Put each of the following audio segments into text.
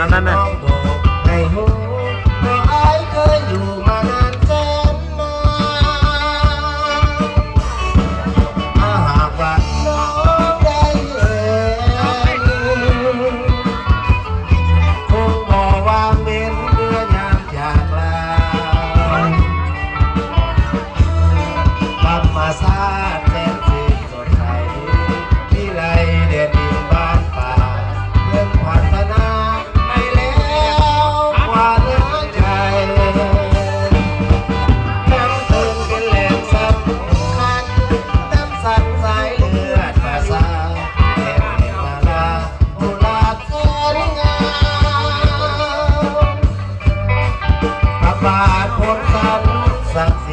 来来来。าดพ้นสันสัก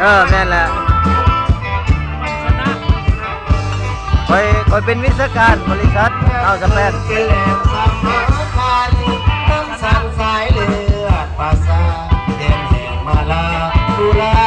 เออแม่นแหละคอยคอยเป็นวิศวกรบริษัทเอาสแปนสาสยเลือดภาษาเด่นแห่งมาลาตุลา